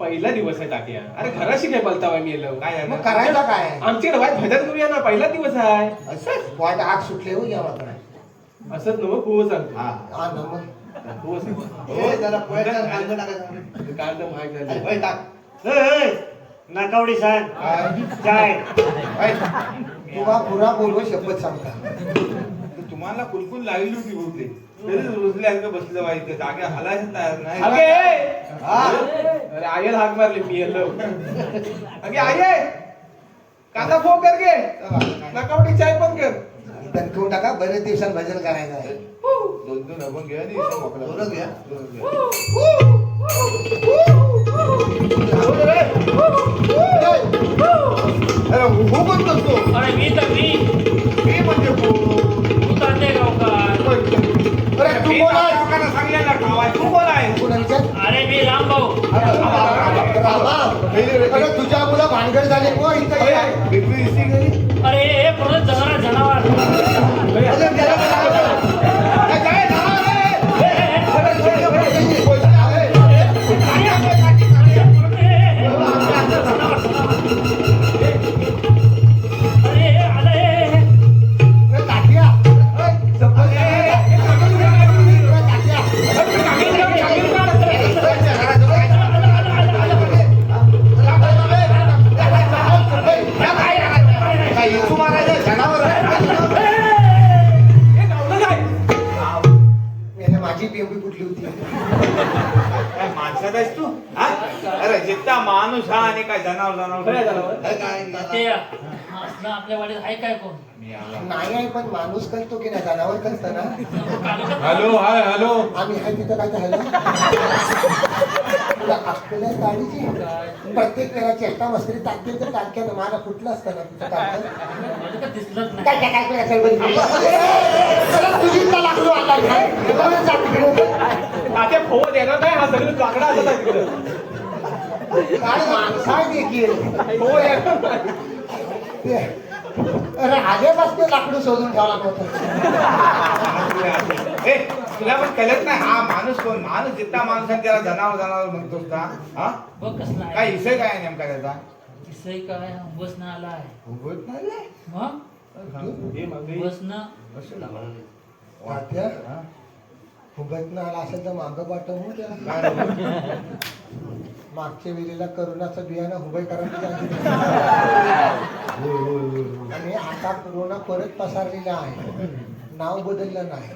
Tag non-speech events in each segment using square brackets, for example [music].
पहिला दिवस आहे तात्या. अरे घराशी काय बोलता मी येलो काय? मग करायला काय? आमच्याकडे वाईट भजन करूया ना पहिला दिवस आहे. असंच? वाईट आग सुटले हो या मात्र असंच नव कुव सांगतो. हा. हा ना मग. कुव सांगतो. ए, जरा पोळ्याचा कांदा टाका जरा. कांदा महाग अरे, झाले होय, टाक. नाकावडी सांग. काय? तुम्हा पुरा बोलव शपथ सांगता. तुम्हाला कुलकुल लागली होती बहुतेक. तरी रुजले असं बसलं पाहिजे जागे हलायचं तयार नाही. अगे हा. अरे आयल हाक मारली मी येलो अगे आये कांदा फोक कर गे. नकावटी चाय पण कर. दणकवून टाका बरेच दिवसात भजन करायचं आहे. दोन दोन आपण घ्या आणि इथं मोकळा. दोन घ्या. अरे, हो अरे मी तर काय माणसात आहेस तू हा? अरे हा? हे असलं आपल्या वाडीत आहे काय कोण. नाही आहे पण माणूस कळतो की नाही जनावर कळतं ना हॅलो हाय हॅलो आम्ही आहे तिथं काय झालं तुला आहे गाडीची प्रत्येक वेळा चेष्टा मस्करी तात्याचं टाक्यानं मला कुठलं असतं ना तुझं टाक्यात मला काय दिसलंच नाही काय काय काय काय असेल बघ. चला, तुझीच का लागलो आता काय? बरं, जा तिकडे. तात्या फोव देणार नाही हा सगळं असत आहे तिकडं काय माणसं आहे देखील. देणार नाही. आधीपासून लाकडू शोधून ठेवला होता. ए, तुला पण कळत नाही हा माणूस कोण? माणूस जित्ता माणूस आणि त्याला जनावर जनावर म्हणतोस का? हा? बघ कसला काय आहे विषय काय आहे नेमका त्याचा? किस्साही काय? बस न आलाय होत नाही रे. मग? हे मागे न. लागलं. वाट्या हा? फुगत आला असेल तर मागं पाठवू त्याला [laughs] काय रे? मागच्या वेळेला करोनाचं बियाणं हुबई करायचं आणि आता कोरोना परत पसरलेला आहे. नाव बदललं नाही.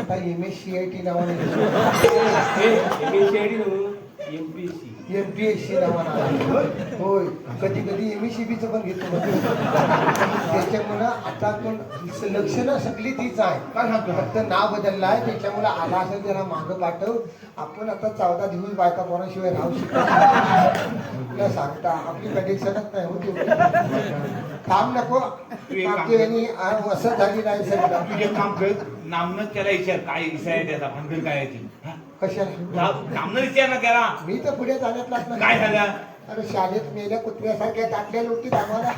आता M S C I T नावाने. [laughs] MPSC M P S C. होय. कधी कधी एम एस सी बीचं पण घेतो त्याच्यामुळं आता पण लक्षणं सगळी तीच आहे. फक्त नाव बदललं आहे. त्याच्यामुळे आला असेल त्याला मागं पाठव आपण आता चौदा दिवस बायका पोराशिवाय राहू शकतो तुला सांगता. आपली कंडिशनच नाही होती. काम नको. काम असं झाली नाही तू एक काम कर. नामनं त्याला विचार. काय विषय आहे त्याचा? भानगड काय आहे ती? कशाला विचार ना त्याला? मी तर पुढे जाण्यातलाच नाही. काय झालं? अरे शाळेत मेल्या कुत्र्यासारख्या टाकल्या नव्हती आम्हाला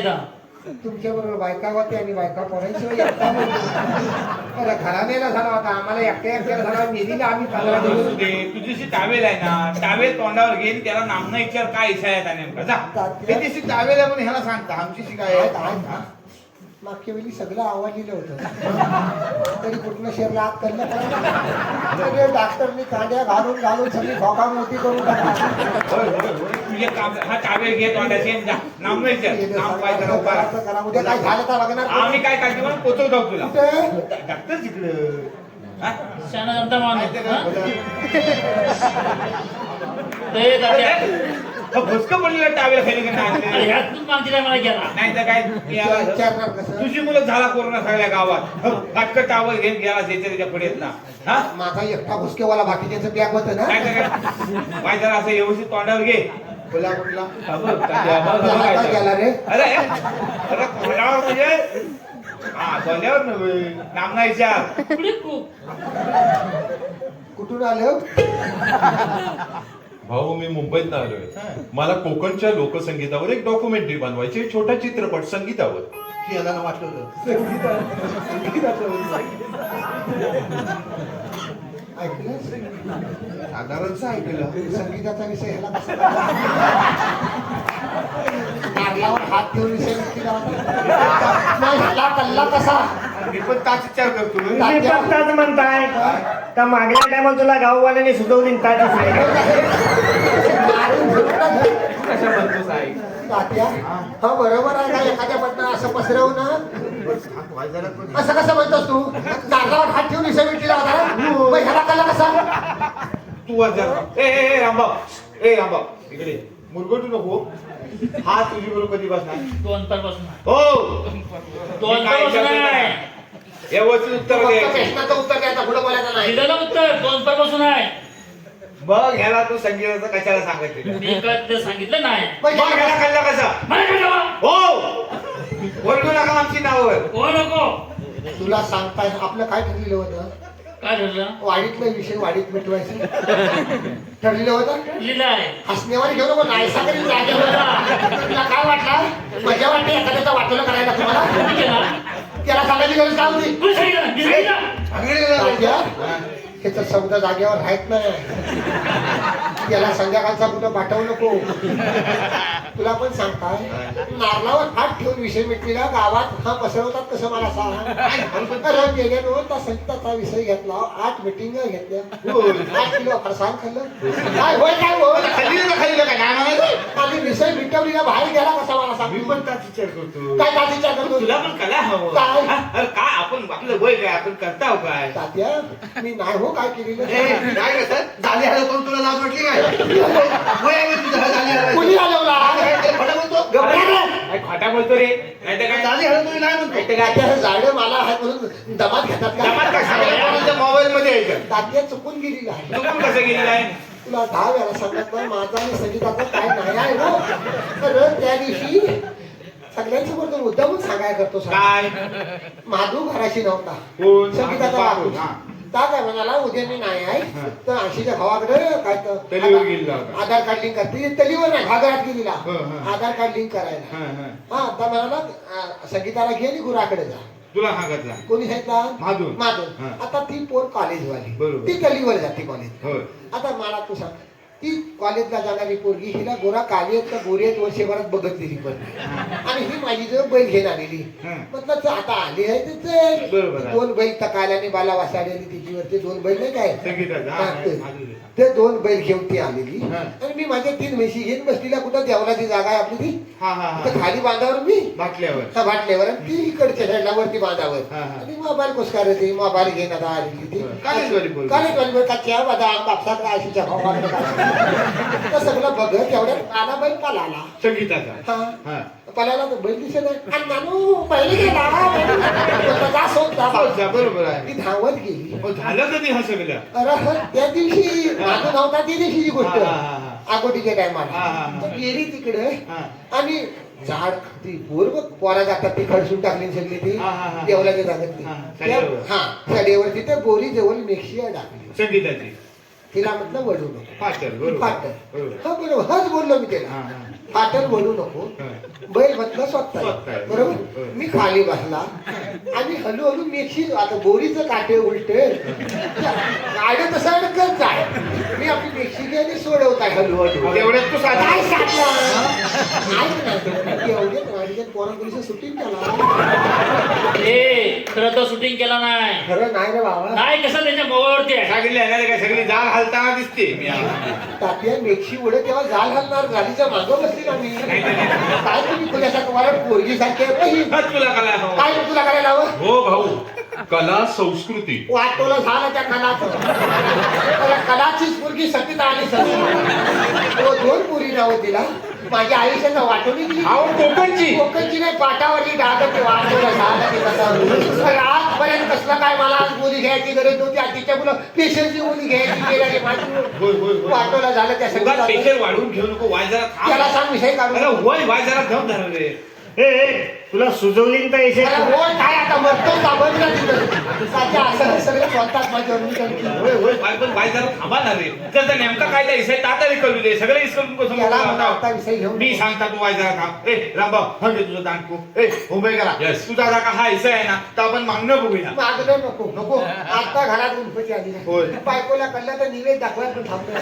का तुमच्या बरोबर बायका होते आणि बायका पोरांशिवाय एकटा. अरे झाला होता. आम्हाला एकट्या एकट्याला झाला निधीला आम्ही पंधरा दिवस. दे तुझीशी टावेल आहे ना. टावेल तोंडावर घेईन त्याला नामनं विचार काय विषय आहे त्या नेमका? जा. त्याच्याशी टावेल आहे म्हणून ह्याला सांगता. आमची काय आहेत, आहेत, हा. मागच्या वेळी सगळं आवडलेलं होतं. तरी कुठलं शरीर आत करलं सगळे डॉक्टरनी कांड्या घालून घालून सगळी खोका मोठी करून हा काय करा उद्या काय झालं तर बघणार? आम्ही काय म्हणून पोचवतो तुला? डॉक्टर? शाना माणूस हा? भुसकं पडलेलं टावेल खाली का मागची गेला नाही तर काय तुझी मुलं झाला कोरोना सगळ्या गावात. फाटकं टावर घेऊन गेला त्याच्या त्याच्या ना. हा? माझा एकटा भुसकेवाला बाकीच्यांचं बॅग होतं ना? काय जरा असं व्यवस्थित तोंडावर घे. बोला हा बघ, काय. गेला रे. अरे अरे तोंडावर म्हणजे? हा तोंडावर नव्हे नामना विचार पुढे खूप? कुठून आलं? [laughs] भाऊ मी मुंबईत आलोय. मला कोकणच्या लोकसंगीतावर एक डॉक्युमेंटरी बनवायची आहे, छोटा चित्रपट संगीतावर. याला साधारणच ऐकलं? संगीताचा विषय ह्याला हात ठेवून विषय ह्याला कल्ला कसा? मी पण ताच विचार करतो. रे. तुम्ही फक्तच म्हणताय. का मागल्या टायमाला तुला गाववाल्याने सुचवली काय मारून घेऊन ना धर. तू कशा तात्या हा बरोबर आहे का एखाद्या बद्दल असं पसरवणं? असं कसं म्हणतोस तू? नारळावर हात ठेवून विषय भेटलेला होता मग ह्याला कल्ला कसा? तू ए ए ए, रामभाऊ. ए रामभाऊ. इकडे मुरगटू नको. हा तुझी बरोबर कधी बसणार? दोन पर आहे. हो. दोन पर आहे नाही. व्यवस्थित उत्तर द्यायचं प्रश्नाचं उत्तर द्यायचं पुढे बोलायचं नाही. दिलं ना उत्तर दोन परपासून आहे मग ह्याला तू संगीताचं कशाला सांगायचं? मी ते सांगितलं नाही. मग मग ह्याला कळलं कसं? मला काय जावा? हो! ओरडू नका आमची नावं. हो नको. तुला सांगताय आपलं काय ठरलेलं होतं? काय ठरलं? वाडीतला विषय वाडीत मिटवायचं. ठरलेलं होतं? लिहिलं आहे. हसण्यावर घेऊ नको नायसा करी जागेवर तुला काय वाटलं? मजा वाटते एखाद्याचा वाटलं करायला तुम्हाला? कोणी केला त्याला सांगायची गरज काय होती? कोणी सांगितलं मी सांगितलं त्याचा शब्द जागेवर राहत नाही त्याला संध्याकाळचा कुठं पाठवू नको. तुला पण सांगताय नारळावर हात ठेवून विषय मिटलेला गावात हा पसरवतात कसं मला सांग. अरे गेले नो त्या संगीताचा विषय घेतला. आठ मिटिंग घेतल्या. आठ किलो फरसाण खाल्लं. काय होय काय होय? खाली नका खाली नका काय म्हणायचं आणि विषय मिटवलेला बाहेर गेला कसा मला सांग. मी पण त्याच विचार करतो. काय काय विचार करतो? तुला पण कला हवं. काय? हा? आपण आपलं वय काय आपण करताव काय? तात्या मी नाही हो. काय केलेलं काय कसं झाली तुला लाज वाटली काय. कुणी काय खोटं बोलतो काय रे. नाही तर काय? झाली तुम्ही नाही म्हणतो. हे झाडं मला म्हणून दमात घेतात काय का मोबाईल मध्ये तात्या चुकून गेलेली आहे. तू पण कसं आहे? तुला दहा वेळा सांगत नाही माझा आणि संगीताचा काय नाही आहे हो? तर त्या दिवशी सगळ्यांसमोर तो मुद्दामून सांगाय करतो. काय? माधू घराशी नव्हता? संगीताचा हा. काय म्हणाला उद्या मी नाही आहे तर आशीच्या भावाकडे काय तर तलीवर गेलेला होता. आधार कार्ड लिंक करते तलीवर नाही घागरात गेलेला हं, हं. आधार कार्ड लिंक करायला हा, हा. हा आता म्हणाला संगीताला घे आणि गुराकडे जा तुला सांगितला कोणी सांगितला माधू. माधू हा. आता ती पोर कॉलेज वाली बरोबर. ती गलीवर जाते कॉलेज होय आता मला तू सांग ती कॉलेजला जाणारी पोरगी हिला गोरा काली आहेत का गोरी आहेत वर्षभरात बघितलेली पण नाही. आणि ही माझी जवळ बैल घेऊन आलेली. म्हटलं आता आली आहे आहे. दोन बैल तकाल्याने बाला वासाडलेली तिच्यावरती दोन बैल नाही काय ते. दोन बैल घेऊन ती आलेली. आणि मी माझ्या तीन म्हशी घेऊन बसलेल्या कुठं देवलाची जागा आहे आपली ती खाली बांधावर मी बाटल्यावर बाटल्यावर आणि ती इकडच्या साईडला वरती बांधावर. आणि मोबाईल कुसकार येते मोबाईल घेऊन आता आलेली ती. कॉलेजवाली पोरगी. कच्च्या बदाम बापसाकडे आशीच्या भावाकडे काय. [laughs] तर सगळं बघत तेवढ्यात आला बैल पळाला संगीताचा. हा? हा. पळाला तर बैल दिसत आणि नानू पहिले गेला बैल गेला. जा सोड, जा सोड. जा, बरोबर आहे. ती धावत गेली. मग झालं कधी हा सगळं? अरे हं, त्या दिवशी माझं नव्हता त्या दिवशीची गोष्ट. हा, हा, हा, हा, हा, टायमाला. हा. तर गेली तिकडे. हा. आणि झाड ती पूर्व पोरा जातात ती खडसून टाकली सगळी ती हा, हा, हा. देवलाच्या जागेत ती. हा, त्या- सडेवर. हा तिथे बोरी जवळ मेक्सिया टाकली. संगीताची. तिला म्हटलं वडू फाटर बरोबर बरोबर. हा हच बोललो मी हा, त्याला फाटर वडू नको. बैल म्हटलं स्वतः आहे. बरोबर. मी खाली बसला. आणि हळूहळू मेक्षी आता बोरीचं काटे उलटे. गाडी तसं अडकत जाय मी आपली मेक्षी गेली सोडवत आहे हळूहळू. तेवढ्यात तू साधा काय सांगणार ऐक ना एवढे गाडीच्या पोरा पोलीस शूटिंग केला. ए खरं तर शूटिंग केला नाही. खरं नाही रे बाबा. नाही कसं त्यांच्या मोबाईलवरती आहे? सांगितले येणारे काय सगळी जाग हालताना दिसते? मी. तात्या मेक्षी उडे तेव्हा जाल घालणार गाडीच्या मागं बसली. ना मी काय तुम्ही तुझ्यासारखं मला पोरगी सारखे तुला कला हवं काय तुला करायला हवं हो भाऊ कला संस्कृती वाटोला झालं त्या कलाचं कलाचीच मुलगी सतीता आली सती तो दोन पुरी नाव तिला माझ्या आयुष्याचा वाटोली दिली अहो कोकणची. कोकणची नाही पाटावरली डागत तर आजपर्यंत कसलं काय मला आज बोली घ्यायची गरज नव्हती आधीच्या मुलं पेशंटची बोली घ्यायची गेल्याने होय होय वाटोला झालं त्या उगाच सगळं पेशल वाढवून घेऊ नको वाय जरा त्याला थांब सांग विषय काढू अरे वय वाय जरा धम धरले ए. तुला सुचवली तर येशील काय आता मरतो तिथं? असं सगळे स्वतःच माझ्यावर मी त्यांची होय होय बाय पण बाय जरा थांबा ना रे. त्याचा नेमका काय ताता दे. सगळे इसकून कसं त्याला मोकळं मला आता होता? विषय घेऊन मी सांगता तू वाय जरा थांब. ए रामभाऊ हं घे तुझं दांडकू ए उभे करा. तुझा जागा हा हिस्सा आहे ना तर आपण मागणं बघूया. मागणं नको नको. आता घरात गणपती आली होय. बायकोला कळलं तर निवेद दाखवायला पण थांबतो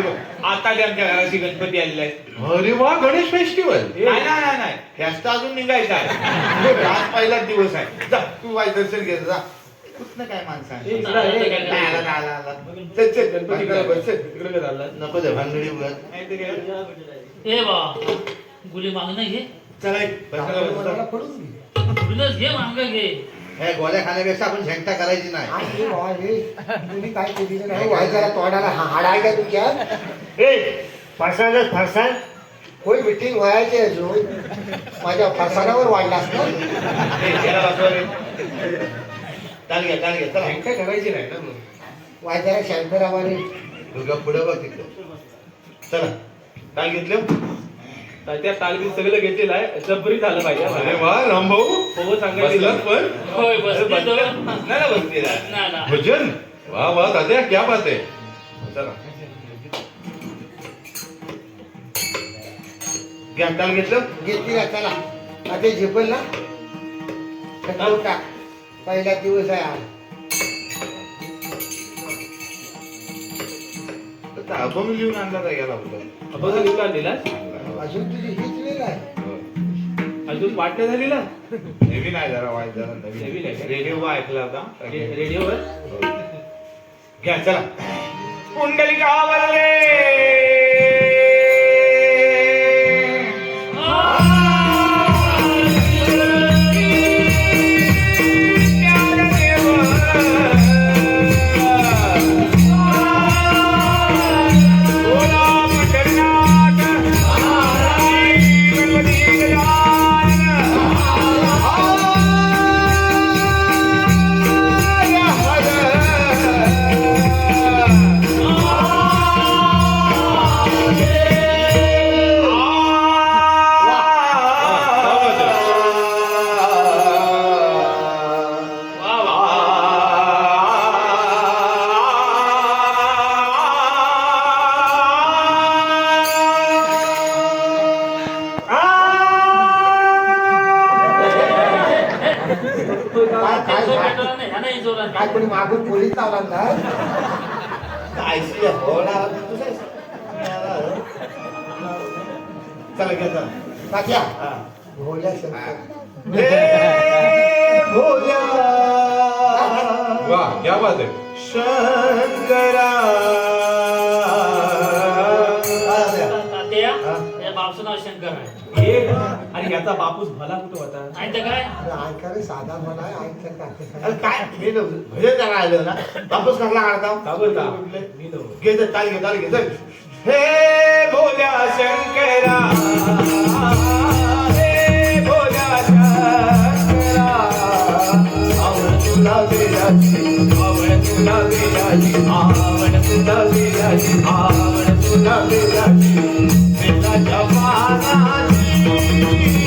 बघ, आता आमच्या घराची गणपती आलेले आहेत अरे वा गणेश फेस्टिवल नाही नाही नाही अजून निघायचा आहे [laughs] आज पहिलाच दिवस आहे जा तू वाय दर्शन घे जा कुठनं काय माणसं आहे? इकडं आहे, इकडं आहे. नाही, आला, नाही, आला, आला. चल, चल, गणपती भांगडं बस, चल. इकडे काय चाललाय? नको दे भानगडी उगाच. नाही ते काय. ए बा गुली मागणं घे चला एक, बसायला बस, घे. गुलीनच घे हे गोळ्या खाण्यापेक्षा आपण झेंटा करायची नाही हे हे तुम्ही काय केलेलं नाही वाय जरा तोंडाला हा- हाड आहे का तुमच्या ए फरसाणच फरसाण होय मिटिंग व्हायची अजून? माझ्या फरसाणावर वाढलास ना घ्या चाल घ्या चला. काय करायची नाही ना मग. वाय जरा शांत राहा रे दुर्गा पुढे बघ तिकडे चला. काय घेतलं? तर त्या तालमीत सगळं घेतलेलं आहे. जबरी झालं पाहिजे अरे वा रामभाऊ हो सांगायचं बसलात पण? होय बस? नाही ना बसलेला ना ना. भजन? वा वा दादा क्या बात आहे. चला. घेतलं? घेतली का चला. आता झेपल ना. तर टाक. पहिला दिवस आहे आज. अभंग लिहून आणला का याला होतं बघा लिहून आणलेला? अजून तुझी हीच वेळ आहे. अजून वाटण्या झालेला? नवीन आहे जरा वाईट जरा नवीन. आहे? रेडिओ ऐकला होता. रेडिओवर? घ्या चला. कुंडलिका वरदे काय काय कोणी मागून पोलीस लावला ना? चला घ्या चला. हा. भोल्या शंकर. हे. भोल्या वा क्या बात शंकरा. हा? या बापचं नाव शंकर आहे. हे आणि याचा बापूस भला कुठं होता? आणि ते काय? अरे ऐका रे साधा मला ऐकत अरे काय? हे. भजन आलं ना. वापस कसला काढता का बरं का? मी नव्हतो. घे ताल घे ताल घे चल. हे भोल्या शंकरा. हे भोल्या शंकरा. आवड तुला वेलाची आवड तुला वेलाची आवड तुला वेलाची आवड तुला पानाची म्हणा.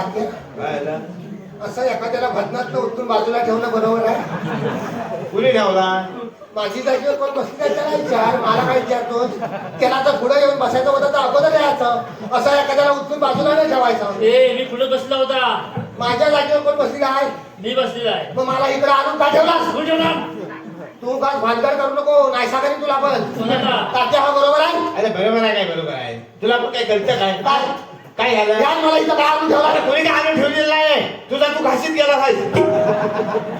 तात्या असं एखाद्याला भजनात उतरून बाजूला ठेवणं बरोबर आहे? कुणी ठेवला? माझी जागेवर कोण बसली नाही? त्याला विचार मला काय विचारतोस त्याला जर पुढे येऊन बसायचं होतं तर अगोदर यायचं. असं एखाद्याला उचलून बाजूला नाही ठेवायचं. ए मी पुढे बसला होता. माझ्या जागेवर कोण बसली आहे? मी बसलेला आहे. मग मला इकडे आणून का ठेवला? तू का भानगड करू नको? नाही करीन तुला पण? तात्या हा बरोबर आहे? अरे बरोबर आहे काय बरोबर आहे. तुला पण काय कळतं काय? काय झालं? या मला इथं आणून ठेवला अरे कोणी काय आणून ठेवलेलं आहे? तुझा तू घासीत गेला आहेस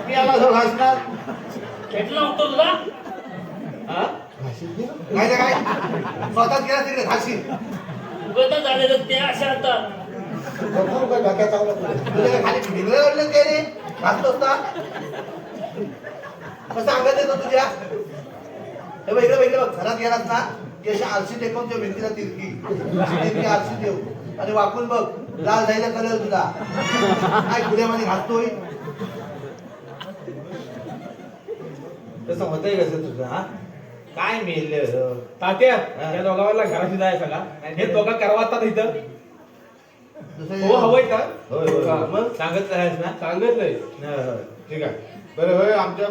मी आला जो घासणार. भेटला उठतो तुला? हा? काय ते काय? स्वतःच गेला तिकडे घाशी उगत झालेलं ते अशा आता. डोक्यात चावलं तुला. काय खाली भिंगलं ओढलं काय रे? कसं अंगात येतो तुझ्या. हे बघ इकडे बघ, इकडे बघ घरात गेलास ना की अशी आरशी टेकून त्या भिंतीला तिरकी. तिरकी आरशी देऊ आणि वाकून बघ लाल जायला करेल तुला. काय पुण्यामध्ये घासतोय तसं होतंय कसं तुझं हा? काय मेल? तात्या या दोघांना घराशी जायचं का? हे दोघं करवातात इथं. हो हवंय का? होय होय हा, मग? सांगत आहेस ना? सांगितलंय हा, हा. ठीक आहे. बरं होय आमच्या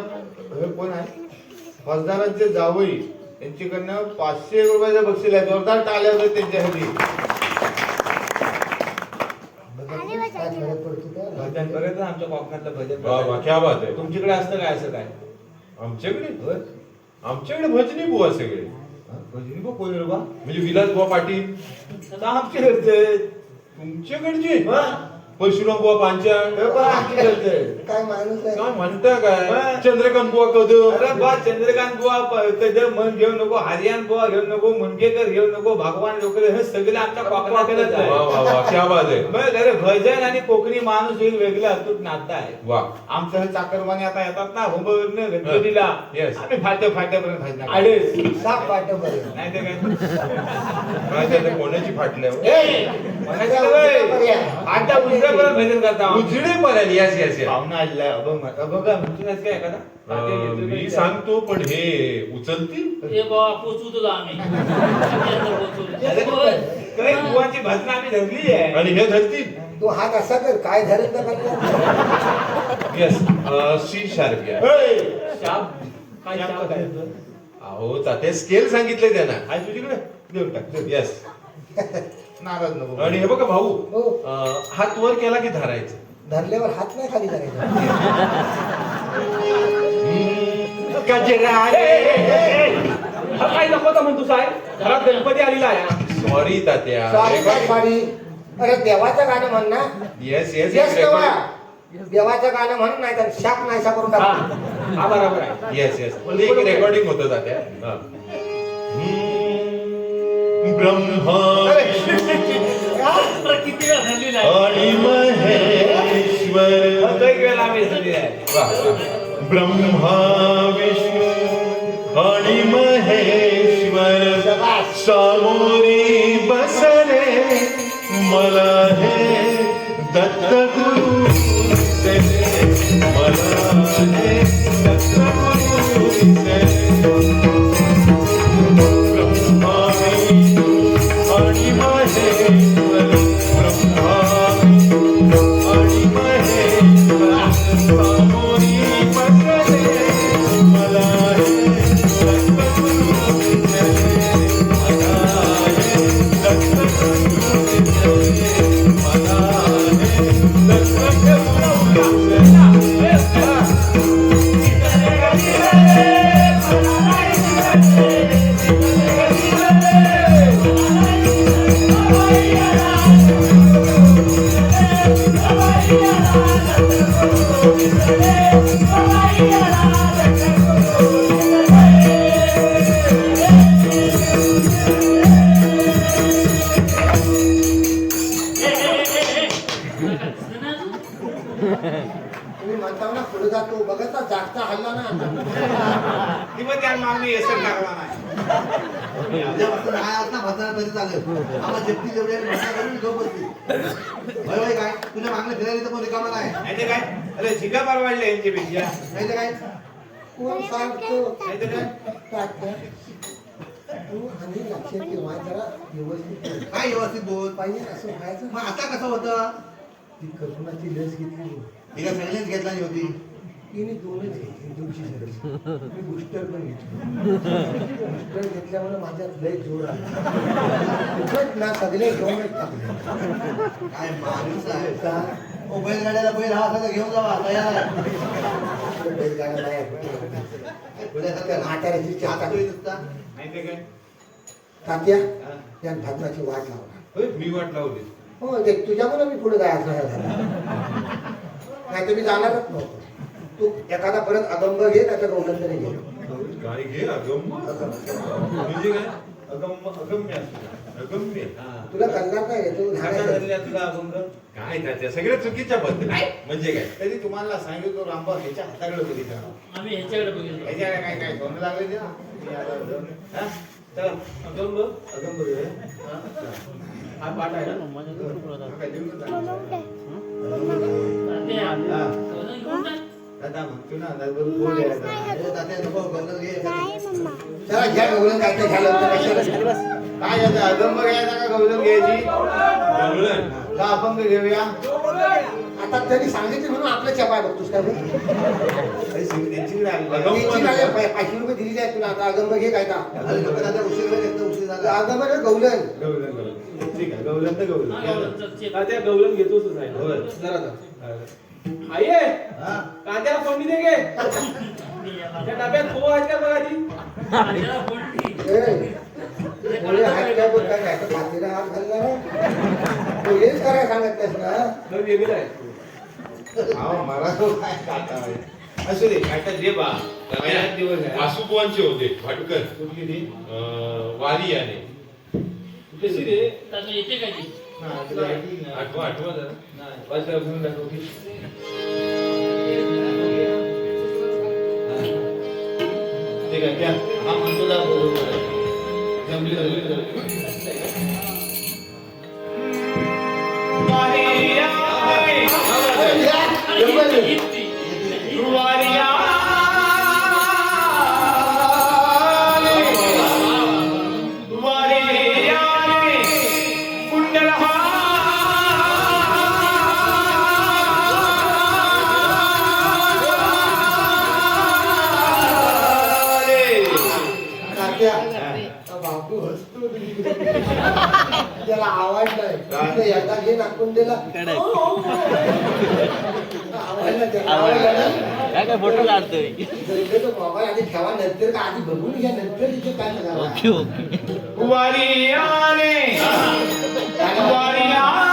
हे कोण आहे? फौजदारांचे जावई यांच्याकडनं पाचशे रुपयाचं बक्षीस आहे. जोरदार टाळ्या होत्या त्यांच्यासाठी. पडतो का? भजन बघितलं आमच्या कोकणातलं भजन वा वा क्या बात आहे. तुमच्याकडे असतं काय असं काय? आमच्याकडे आमच्याकडे भजनी बुवा सगळे. भजनी बघ कोण रे बा? म्हणजे विलास बुवा पाटील. आता आमच्याकडचे. तुमच्याकडचे? हा. परशुराम बुवा पांचाळ काय माणूस आहे काय म्हणता काय. चंद्रकांत बुवा कदम. अरे बा चंद्रकांत बुवा कदम मन घेऊ नको हरियान बुवा घेऊ नको मुंडकेकर घेऊ नको भगवान लोकले हे सगळे आमच्या कोकणातच वा आहे. क्या अरे भजन आणि कोकणी माणूस एक वेगळं अतूट नातं आहे. वा. आमचं हे चाकरमाने आता येतात ना हुंबरनं गणपतीला. आम्ही फाट्या फाट्यापर्यंत साप पाठ बरं नाही तर काय? [laughs] काय ते आता कोणाची फाटल्या हो? काय भजन करता पर्यंत यस यस आलेला म- काय काय एखादा? सांगतो पण हे उचलतील ए बाबा पोचू तुला आम्ही. पोचू अरे, काही बुवांची भजन आम्ही धरली आहे. आणि हे धरतील तू हात असा कर काय धरेल तर कल्ल्याण. येस सी शार्प घ्या शाप काय शाप काय? अहो तात्या स्केल सांगितले त्यांना. आहे तुझ्याकडे? देऊन टाक. येस नाराज नको आणि हे बघा भाऊ हो. अं, हात वर केला की धरायचं? धरल्यावर हात नाही खाली करायचा गजरा हा. काय नको तर म्हणतो साहेब. घरात गणपती आलेला आहे. सॉरी तात्या. सॉरी अरे देवाचं गाणं म्हण ना. येस येस येस तेव्हा देवाचं गाणं म्हणून नाही तर शाप नाहीसा करून हा टाक. हा बरोबर आहे. येस येस ते एक रेकॉर्डिंग होतं तात्या. हा. हम्म, ब्रह्मा अरे, [laughs] किती वेळ आहे? आणि महेश्वर. ब्रह्मा विष्णू आणि महेश्वर. सामोरी बसले. मला हे दत्त बघत ना जागता हल्ला ना आता ती पण त्या मागणी येसर लागला नाही काय? तुझ्या मागणं फिरायला तर कोण रिकामा नाही. नाही तर काय? अरे झिका परवाडले यांची पेक्षा नाही तर काय? कोण सांगतो? नाही तर काय? तात्या, तू आणि लक्षात ठेवा जरा व्यवस्थित बोल. काय व्यवस्थित बोल? पाहिजे असं व्हायचं. मग आता कसं होतं? ती कल्पनाची लस घेतली. तिला सगळ्यांनीच घेतला नाही होती. तिने दोनच घेतली दोनशे मी बुस्टर पण घेतली. बुस्टर घेतल्यामुळे माझ्यात लय जोर आला. ना सगळे घेऊनच टाकले काय माणूस आहे का? ओ बैलगाड्याला बैल हा तर घेऊन जावा तयार आहे आपलं बैलगाडा नाही आहे. बैलासारखा म्हाताऱ्याची ते काय? तात्या या वाट लावला मी वाट लावली. हो तुझ्यामुळे मी पुढे जायचं झालं नाही तर मी जाणारच नव्हतो. तू एखादा परत अगंब घे त्याच्या घे. काय घे अगम्य म्हणजे काय? अगम्य. अगम्य. असतं. अगम्य तुला कल्ला काय येतो कसा तुला अभंग काय त्या सगळ्या चुकीच्या पद्धती. म्हणजे काय? तरी तुम्हाला सांगितलं रामबा ह्याच्या हाताकडे कधी करा आम्ही ह्याच्याकडे बघितलं. ह्याच्या काय काय सोनं लागले ते? ना आता हा? चला. अगंब? अगंब. हा? हा पाठ आहे ना? हा, काय हा. घेऊन जा. दादा म्हणतो ना दादा बोल आहे आता. तात्या नको गंगल घे चला घ्या गौरव काय ते घ्या लवकर कशाला काय आता? अगंब घ्यायचा का घ्यायची? गवळण. का अपंग घेऊया. आता त्यांनी सांगितलं म्हणून आपलं चपाय बघतोस का पाचशे रुपये दिली जाय तुला. आता अगंब घे काय का उशीर होईल एकदम उशीर झाला. अगंब गौरव, गौरव. ठीक आहे गौरव तर चल, तात्या गवलन घेतोच आहे. आई कांद्याला फोडणी दे गे. त्या डब्यात खो आहेत का बघा ती हेच करायला सांगितलंस ना? नवीन वेगळी आहे. मला तो काय काटा. असू दे काटा दे बा. होते भाटकर. कुठली ती? वारी याने कशी रे? तात्या येते काय. आठवा आठवा जरा नाही, दाखव ठीक आहे त्या हा म्हणतो दा जमली जमली फोटो काढतोय मोबाईल आधी ठेवा नंतर का आधी बघून घ्या नंतर इथे काय करावं ओके ओके तात्या,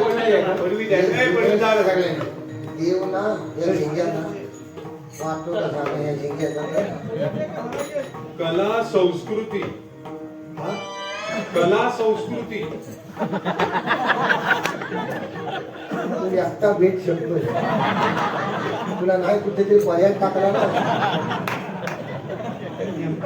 हो ना या वाटतो या झिंग्याचा कला संस्कृती. कला संस्कृती. तुम्ही आत्ता भेट शकतो तुला नाही कुठेतरी पर्याय टाकला ना.